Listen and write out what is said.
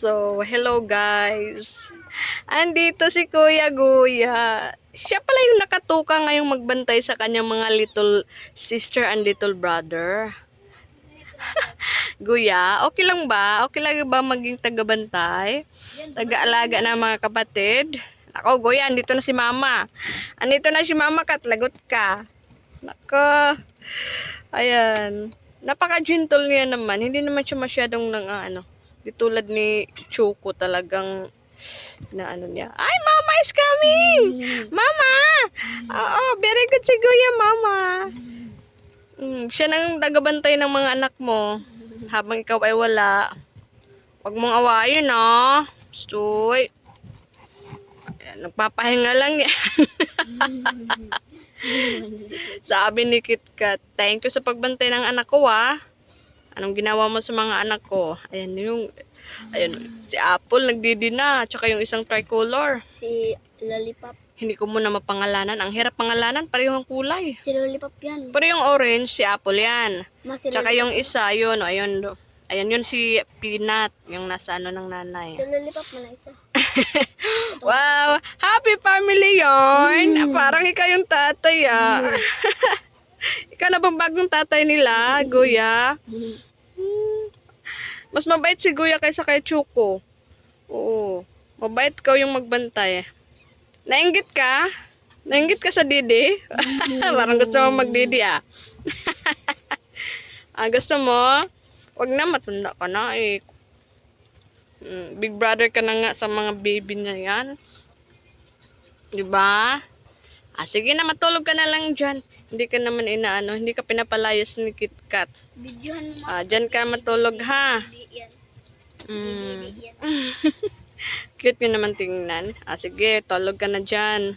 So, hello guys. Andito si Kuya Guya. Siya pala yung nakatuka ngayong magbantay sa kanyang mga little sister and little brother. Guya, okay lang ba? Okay lang ba maging tagabantay? Taga-alaga ng mga kapatid? Ako, Guya, andito na si Mama. Andito na si Mama, katlagot ka. Nako. Ayan. Napaka-gentle niya naman. Hindi naman siya masyadong nang ano. Di tulad ni Choco talagang na ano niya. Ay, Mama is coming! Mama! Oo, very good si Kuya, Mama. Mm, siya nang tagabantay ng mga anak mo habang ikaw ay wala. Huwag mong awayin, no? Stoy. Nagpapahinga lang yan. Sabi ni KitKat, thank you sa pagbantay ng anak ko, ah. Anong ginawa mo sa mga anak ko? Ayan yung, ayan, si Apple nagdidina, tsaka yung isang tricolor. Si Lollipop. Hindi ko muna mapangalanan. Ang hirap pangalanan, parehong kulay. Si Lollipop yan. Pero yung orange, si Apple yan. Ma, si Tsaka yung isa, yun, o, ayun, do. Ayan yun si Peanut, yung nasa ano ng nanay. Si Lollipop mo na isa. Wow! Happy family yon! Parang ikaw yung tatay, ah. ikaw na bang bagong tatay nila, Guya? Hmm. Mas mabait si Guya kaysa kay Chuko. Oo. Mabait ikaw yung magbantay. Nainggit ka? Nainggit ka sa Didi? Parang gusto mo magdidi ah. ah, gusto mo? Wag na, matanda ka na eh. Mm, Big brother ka na nga sa mga baby niya yan. Di ba? Ah, sige na, matulog ka na lang dyan. Hindi ka naman inaano, hindi ka pinapalayas ni KitKat. Videohan mo. Ah, dyan ka matulog ha. Mm, cute yun naman tingnan. Ah, sige, tulog ka na dyan.